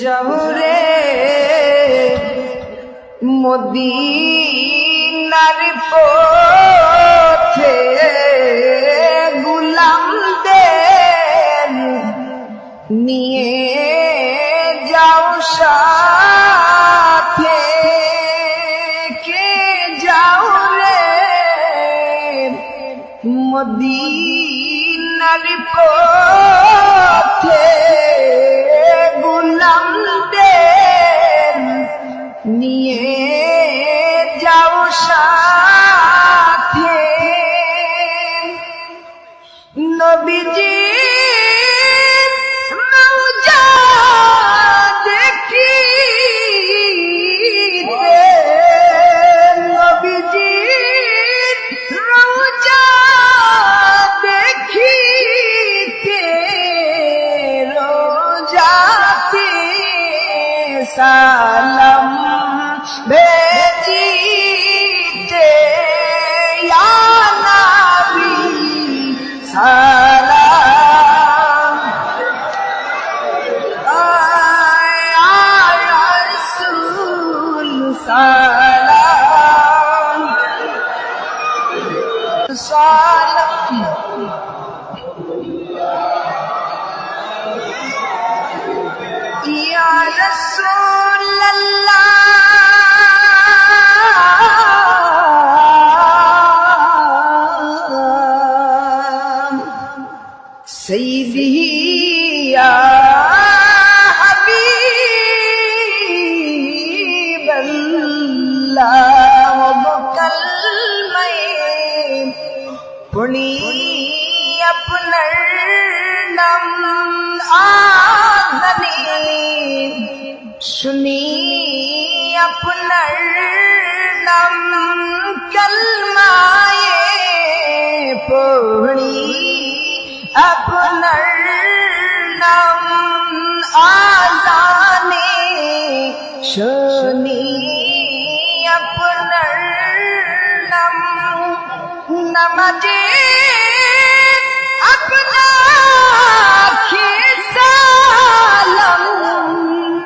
জহরে মদিনার পথে গুলামদের নিয়ে যাও সাথে। কে যাও রে মদিনার পথে? নিয়ে যাও সাথে। নবীজি রওজা ইয়া নবী সালাম। আয়া রাসূল সালাম। সালাম। ইয়া রাসূলুল্লাহ। سيده يا حبيب الله وبك المين قني اپنرنم آذنين شني اپنرنم আপনার নাম আজানে শুনি। আপনার নাম নামাজে আপনাকে সালাম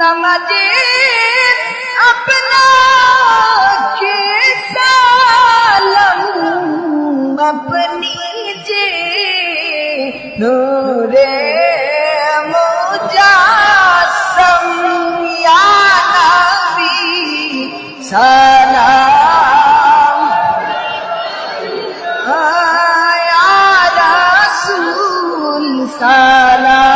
নামাজে আপনাকে নূরে মুজাসম ইয়া নবী সালাম। সালাম।